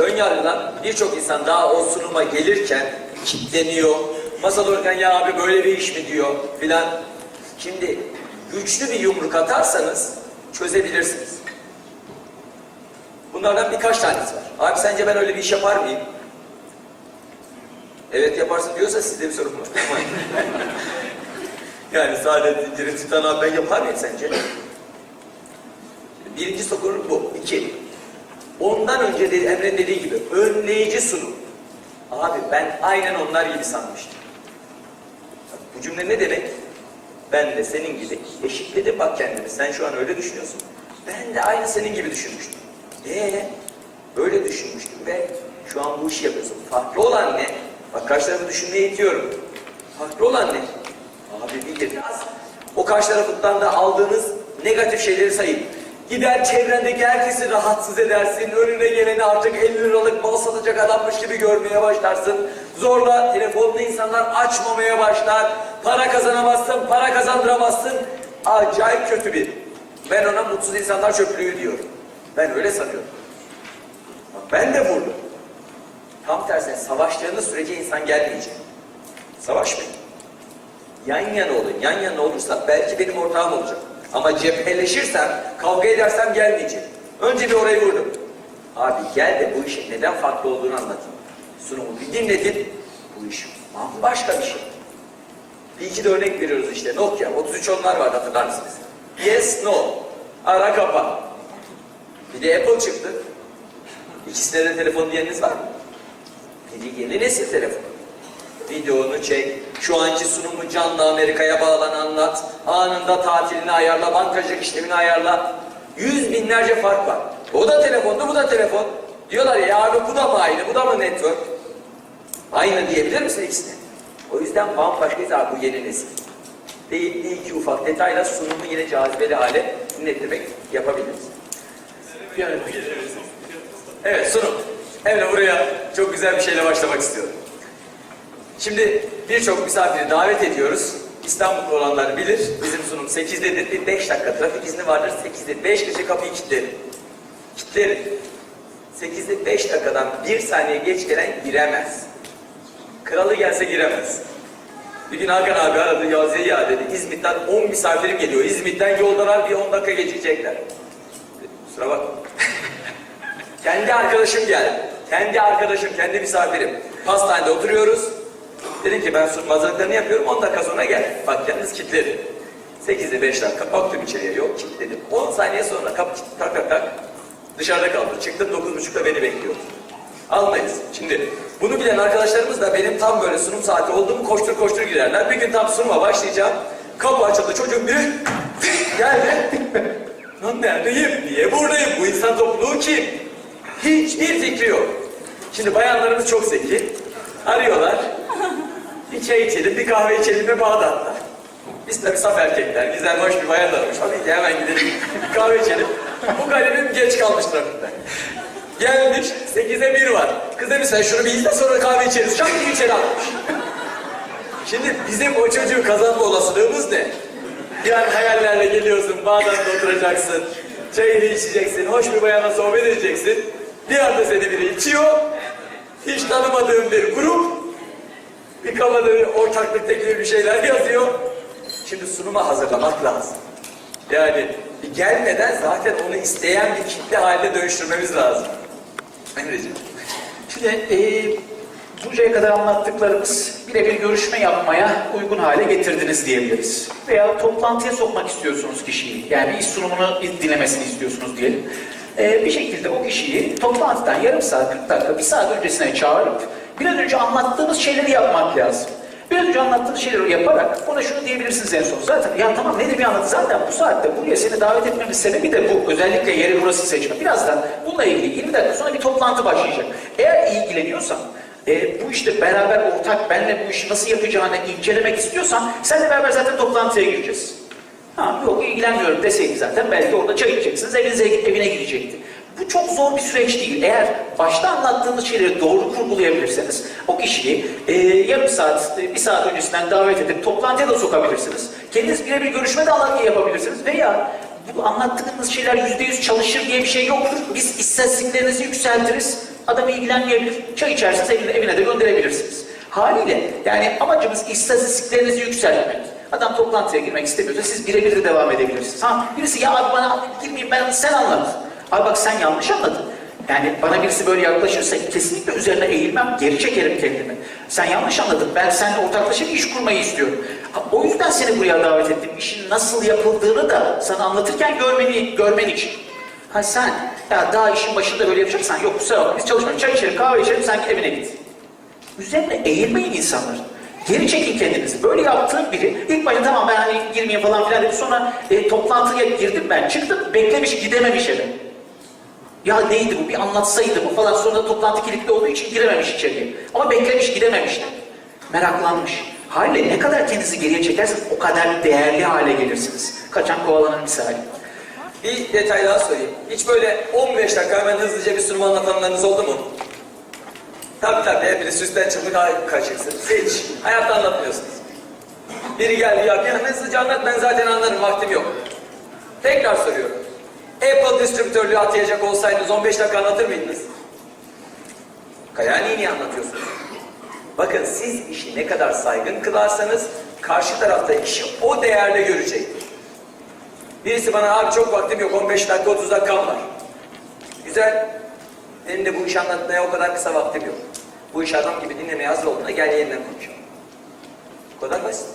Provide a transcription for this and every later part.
Ön yargılan birçok insan daha o sunuma gelirken kilitleniyor. Masada otururken ya abi böyle bir iş mi diyor filan. Şimdi güçlü bir yumruk atarsanız çözebilirsiniz. Bunlardan birkaç tanesi var. Abi sence ben öyle bir iş yapar mıyım? Evet yaparsın diyorsa sizde bir sorun var. yani Saadettin Cirit Sultan abi ben yapar mıyım sence? Birinci sorun bu. İki. Ondan önce de Emre'nin dediği gibi önleyici sunum. Abi ben aynen onlar gibi sanmıştım. Bu cümle ne demek? Ben de senin gibi eşitledim bak kendimi. Sen şu an öyle düşünüyorsun. Ben de aynı senin gibi düşünmüştüm. Ee, böyle düşünmüştüm ve şu an bu işi yapıyorsun. Farklı olan ne? Bak karşı tarafı düşünmeye itiyorum. Farklı olan ne? Abi bir biraz o karşı tarafından da aldığınız negatif şeyleri sayın. Gider çevrendeki herkesi rahatsız edersin. Önüne geleni artık 50 liralık mal satacak adammış gibi görmeye başlarsın. Zorla telefonda insanlar açmamaya başlar. Para kazanamazsın, para kazandıramazsın. Acayip kötü bir. Ben ona mutsuz insanlar çöplüğü diyorum. Ben öyle sanıyorum. Ben de vurdum. Tam tersine savaştığınız sürece insan gelmeyecek. Savaşmayın. Yan yana olun. Yan yana olursa belki benim ortağım olacak. Ama cepheleşirsem, kavga edersem gelmeyecek. Önce bir orayı vurdum. Abi gel de bu işin neden farklı olduğunu anlatayım. Sunumu bir dinledin. Bu iş bambaşka bir şey. Bir iki de örnek veriyoruz işte. Nokia 33 onlar vardı hatırlar mısınız? Yes, no. Ara kapa. Bir de Apple çıktı. İkisinde de telefon diyeniniz var mı? Biri yeni nesil telefon. Videonu çek, şu anki sunumu canlı Amerika'ya bağlan anlat, anında tatilini ayarla, bankacılık işlemini ayarla. Yüz binlerce fark var. O da telefonda, bu da telefon. Diyorlar ya abi bu da mı aynı, bu da mı network? Aynı diyebilir misin ikisine? O yüzden bambaşkayız abi bu yeni nesil. Değil, bir iki ufak detayla sunumu yine cazibeli hale dinlettirmek yapabiliriz. Evet sunum. Emre buraya çok güzel bir şeyle başlamak istiyorum. Şimdi birçok misafiri davet ediyoruz. İstanbul'da olanlar bilir. Bizim sunum 8'dedir. Bir 5 dakika trafik izni vardır. 8'de 5 kişi kapıyı kilitlerim. Kilitlerim. 8'de 5 dakikadan 1 saniye geç gelen giremez. Kralı gelse giremez. Bir gün Hakan abi aradı. Ya Zeliha dedi. İzmit'ten 10 misafirim geliyor. İzmit'ten yoldalar bir 10 dakika gecikecekler. Kusura bakma. Kendi arkadaşım geldi. Kendi arkadaşım, kendi misafirim. Pastanede oturuyoruz. Dedim ki ben sunum hazırlıklarını yapıyorum. 10 dakika sonra gel. Bak yalnız kilitledim. 8'de 5 dakika baktım içeriye yok kilitledim. 10 saniye sonra kapı kilitli, tak tak tak. Dışarıda kaldı. Çıktım 9.30'da beni bekliyor. Almayız. Şimdi bunu bilen arkadaşlarımız da benim tam böyle sunum saati oldu koştur koştur giderler. Bir gün tam sunuma başlayacağım. Kapı açıldı çocuğun biri geldi. Lan neredeyim? Niye buradayım? Bu insan topluluğu kim? Hiçbir fikri yok. Şimdi bayanlarımız çok zeki. Arıyorlar. Bir çay içelim, bir kahve içelim ve Bağdat'ta. Biz tabii saf erkekler, güzel hoş bir bayan aramış. Tabii ki hemen gidelim, bir kahve içelim. Bu garibim geç kalmış trafikte. Gelmiş, 8'e 1 var. Kız demiş sen şunu bir izle sonra kahve içeriz. Şak diye içeri atmış. Şimdi bizim o çocuğu kazanma olasılığımız ne? Yani hayallerle geliyorsun, Bağdat'ta oturacaksın, çayını içeceksin, hoş bir bayanla sohbet edeceksin. Bir anda seni biri içiyor, hiç tanımadığım bir grup, bir kafada bir ortaklık teklifi bir şeyler yazıyor. Şimdi sunuma hazırlamak lazım. Yani bir gelmeden zaten onu isteyen bir kitle haline dönüştürmemiz lazım. Emreciğim. Şimdi e, buraya kadar anlattıklarımız birebir görüşme yapmaya uygun hale getirdiniz diyebiliriz. Veya toplantıya sokmak istiyorsunuz kişiyi. Yani iş sunumunu dinlemesini istiyorsunuz diyelim. E, bir şekilde o kişiyi toplantıdan yarım saat, 40 dakika, bir saat öncesine çağırıp biraz önce anlattığımız şeyleri yapmak lazım. Biraz önce anlattığınız şeyleri yaparak ona şunu diyebilirsiniz en son. Zaten ya tamam nedir bir anlatı? Zaten bu saatte buraya seni davet etmemin sebebi de bu. Özellikle yeri burası seçme. Birazdan bununla ilgili 20 dakika sonra bir toplantı başlayacak. Eğer ilgileniyorsan e, bu işte beraber ortak benle bu işi nasıl yapacağını incelemek istiyorsan senle beraber zaten toplantıya gireceğiz. Ha, yok ilgilenmiyorum deseydi zaten belki orada çay içeceksiniz, evinize evine gidecekti. Bu çok zor bir süreç değil. Eğer başta anlattığınız şeyleri doğru kurgulayabilirseniz o kişiyi e, yarım saat, bir saat öncesinden davet edip toplantıya da sokabilirsiniz. Kendiniz birebir görüşme de alan yapabilirsiniz. Veya bu anlattığınız şeyler yüzde yüz çalışır diye bir şey yoktur. Biz istatistiklerinizi yükseltiriz. Adam ilgilenmeyebilir. Çay içersiniz evine, evine de gönderebilirsiniz. Haliyle yani amacımız istatistiklerinizi yükseltmek. Adam toplantıya girmek istemiyorsa siz birebir de devam edebilirsiniz. Ha birisi ya abi bana girmeyeyim ben sen anlat. Abi bak sen yanlış anladın. Yani bana birisi böyle yaklaşırsa kesinlikle üzerine eğilmem, geri çekerim kendimi. Sen yanlış anladın. Ben seninle ortaklaşa bir iş kurmayı istiyorum. O yüzden seni buraya davet ettim. İşin nasıl yapıldığını da sana anlatırken görmeni, görmen için. Ha sen ya daha işin başında böyle yapacaksan yok kusura bakma biz çalışmayalım. Çay içelim, kahve içelim, sen evine git. Üzerine eğilmeyin insanların. Geri çekin kendinizi. Böyle yaptığım biri ilk başta tamam ben hani girmeyeyim falan filan dedi. Sonra e, toplantıya girdim ben çıktım beklemiş gidememiş eve. Ya neydi bu bir anlatsaydı bu falan sonra toplantı kilitli olduğu için girememiş içeriye. Ama beklemiş gidememişti. Meraklanmış. Haliyle ne kadar kendinizi geriye çekerseniz o kadar değerli hale gelirsiniz. Kaçan kovalanın misali. Bir detay daha söyleyeyim. Hiç böyle 15 dakika hemen hızlıca bir sunum anlatanlarınız oldu mu? Tabii tabii hepiniz süsten daha kaçıksınız. Hiç. Hayatta anlatmıyorsunuz. Biri geldi ya bir hızlıca anlat ben zaten anlarım vaktim yok. Tekrar soruyorum. Apple distribütörlüğü atayacak olsaydınız 15 dakika anlatır mıydınız? Kayani'yi niye anlatıyorsunuz? Bakın siz işi ne kadar saygın kılarsanız karşı tarafta işi o değerle görecektir. Birisi bana abi çok vaktim yok 15 dakika 30 dakikam var. Güzel. Benim de bu işi anlatmaya o kadar kısa vaktim yok. Bu iş adam gibi dinlemeye hazır olduğunda gel yeniden konuşalım. Bu kadar basit.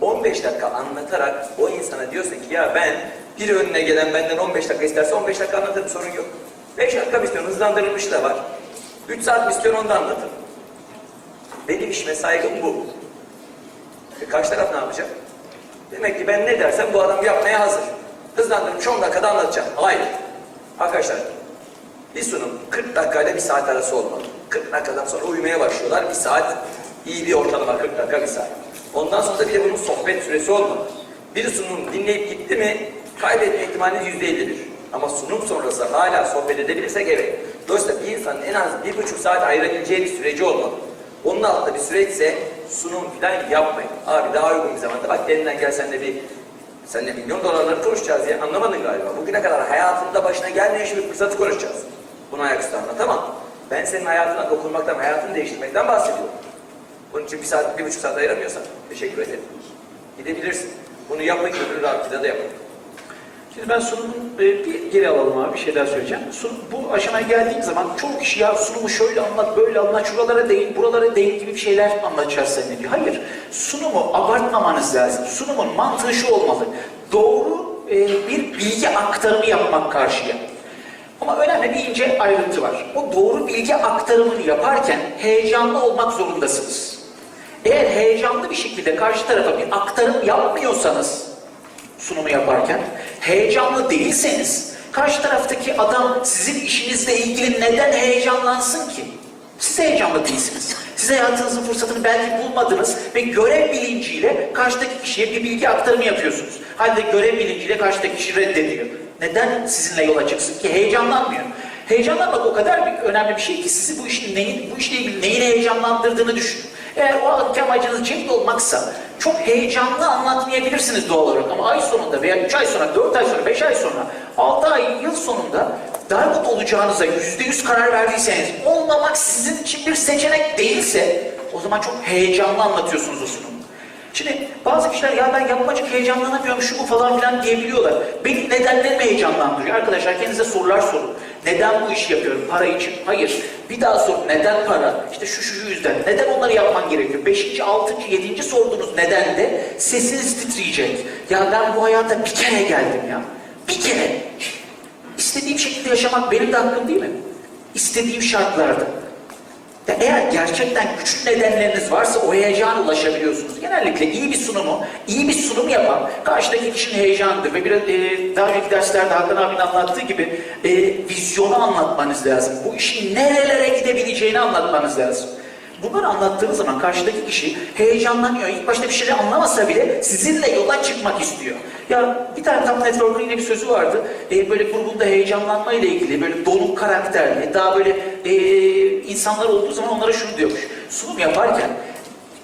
15 dakika anlatarak o insana diyorsun ki ya ben bir önüne gelen benden 15 dakika isterse 15 dakika anlatırım sorun yok. 5 dakika mı istiyorsun hızlandırılmış da var. 3 saat mi istiyorsun onu da anlatırım. Benim işime saygım bu. E karşı taraf ne yapacak? Demek ki ben ne dersem bu adam yapmaya hazır. Hızlandırmış 10 dakikada anlatacağım. Hayır. Arkadaşlar bir sunum 40 dakikayla bir saat arası olmalı. 40 dakikadan sonra uyumaya başlıyorlar. Bir saat iyi bir ortalama 40 dakika bir saat. Ondan sonra da bir de bunun sohbet süresi olmalı. Bir sunum dinleyip gitti mi kaybetme ihtimaliniz yüzde ellidir. Ama sunum sonrası hala sohbet edebilirsek evet. Dolayısıyla bir insanın en az bir buçuk saat ayırabileceği bir süreci olmalı. Onun altında bir süreçse sunum falan yapmayın. Abi daha uygun bir zamanda bak elinden gel sen de bir Seninle milyon dolarları konuşacağız ya anlamadın galiba. Bugüne kadar hayatında başına gelmeyen bir fırsatı konuşacağız. Bunu ayaküstü anlatamam. Ben senin hayatına dokunmaktan, hayatını değiştirmekten bahsediyorum. Bunun için bir saat, bir buçuk saat ayıramıyorsan teşekkür ederim. Gidebilirsin. Bunu yapmayın, öbürü rahatlıkla da yapın. Şimdi ben sunumun e, bir geri alalım abi bir şey daha söyleyeceğim. Sunum, bu aşamaya geldiğim zaman çoğu kişi ya sunumu şöyle anlat, böyle anlat, şuralara değin, buralara değin gibi bir şeyler anlatacağız zannediyor. Hayır, sunumu abartmamanız lazım. Sunumun mantığı şu olmalı. Doğru e, bir bilgi aktarımı yapmak karşıya. Ama önemli bir ince ayrıntı var. O doğru bilgi aktarımını yaparken heyecanlı olmak zorundasınız. Eğer heyecanlı bir şekilde karşı tarafa bir aktarım yapmıyorsanız sunumu yaparken heyecanlı değilseniz karşı taraftaki adam sizin işinizle ilgili neden heyecanlansın ki? Siz heyecanlı değilsiniz. Siz hayatınızın fırsatını belki bulmadınız ve görev bilinciyle karşıdaki kişiye bir bilgi aktarımı yapıyorsunuz. Halde görev bilinciyle karşıdaki kişi reddediyor. Neden sizinle yola çıksın ki? Heyecanlanmıyor. Heyecanlanmak o kadar bir, önemli bir şey ki sizi bu işin neyin, bu işle ilgili neyin heyecanlandırdığını düşünün. Eğer o anki amacınız cenk olmaksa çok heyecanlı anlatmayabilirsiniz doğal olarak ama ay sonunda veya 3 ay sonra, 4 ay sonra, 5 ay sonra, 6 ay, yıl sonunda mutlu olacağınıza %100 karar verdiyseniz, olmamak sizin için bir seçenek değilse o zaman çok heyecanlı anlatıyorsunuz o sunumu. Şimdi bazı kişiler ya ben yapmacık heyecanlanamıyorum şu bu falan filan diyebiliyorlar. Beni nedenlerimi heyecanlandırıyor. Arkadaşlar kendinize sorular sorun. Neden bu işi yapıyorum? Para için? Hayır. Bir daha sor. Neden para? İşte şu şu yüzden. Neden onları yapman gerekiyor? Beşinci, altıncı, yedinci sorduğunuz neden de sesiniz titreyecek. Ya ben bu hayata bir kere geldim ya. Bir kere. İstediğim şekilde yaşamak benim de hakkım değil mi? İstediğim şartlarda. Eğer gerçekten güçlü nedenleriniz varsa o heyecana ulaşabiliyorsunuz. Genellikle iyi bir sunumu, iyi bir sunum yapan karşıdaki kişinin heyecanıdır. Ve biraz e, daha önceki derslerde Hakan abinin anlattığı gibi e, vizyonu anlatmanız lazım. Bu işin nerelere gidebileceğini anlatmanız lazım. Bunları anlattığınız zaman karşıdaki kişi heyecanlanıyor. İlk başta bir şeyleri anlamasa bile sizinle yola çıkmak istiyor. Ya bir tane Top Network'un yine bir sözü vardı. Ee, böyle grubunda heyecanlanma ile ilgili böyle donuk karakterli, daha böyle e, insanlar olduğu zaman onlara şunu diyormuş. Sunum yaparken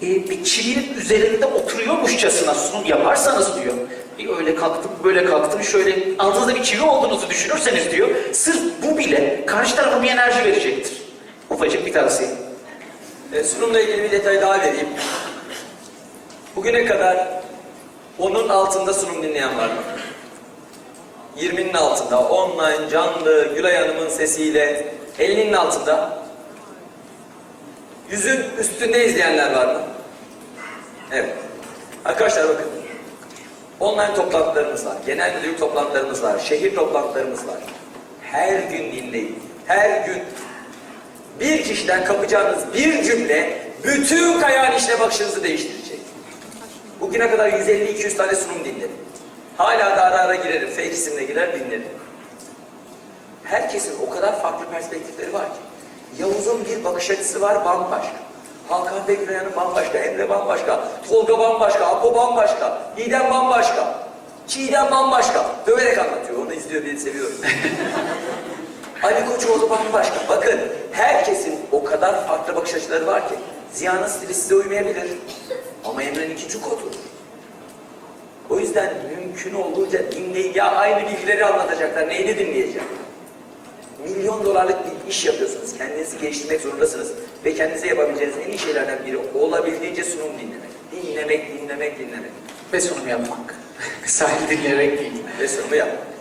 e, bir çivinin üzerinde oturuyormuşçasına sunum yaparsanız diyor. Bir öyle kalktım, böyle kalktım, şöyle altınızda bir çivi olduğunuzu düşünürseniz diyor, sırf bu bile karşı tarafa bir enerji verecektir. Ufacık bir tavsiye. E, sunumla ilgili bir detay daha vereyim. Bugüne kadar onun altında sunum dinleyen var mı? 20'nin altında, online, canlı, Gülay Hanım'ın sesiyle, 50'nin altında. Yüzün üstünde izleyenler var mı? Evet. Arkadaşlar bakın. Online toplantılarımız var, genel müdürlük toplantılarımız var, şehir toplantılarımız var. Her gün dinleyin. Her gün bir kişiden kapacağınız bir cümle bütün kayağın işine bakışınızı değiştirecek. Bugüne kadar 150-200 tane sunum dinledim. Hala da ara ara girerim, fake isimle girer dinlerim. Herkesin o kadar farklı perspektifleri var ki. Yavuz'un bir bakış açısı var bambaşka. Hakan Bekiryan'ın bambaşka, Emre bambaşka, Tolga bambaşka, Apo bambaşka, Didem bambaşka, Çiğdem bambaşka. Döverek anlatıyor, onu izliyor, beni seviyorum. Ali Koçoğlu bambaşka. Bakın herkesin o kadar farklı bakış açıları var ki Ziya'nın stili size uymayabilir. Ama Emre'ninki çok oturur. O yüzden mümkün olduğunca dinleyin. Ya aynı bilgileri anlatacaklar. Neyini dinleyeceğim? Milyon dolarlık bir iş yapıyorsunuz. Kendinizi geliştirmek zorundasınız. Ve kendinize yapabileceğiniz en iyi şeylerden biri olabildiğince sunum dinlemek. Dinlemek, dinlemek, dinlemek. Ve sunum yapmak. Sahil dinleyerek değil. Ve sunumu yapmak.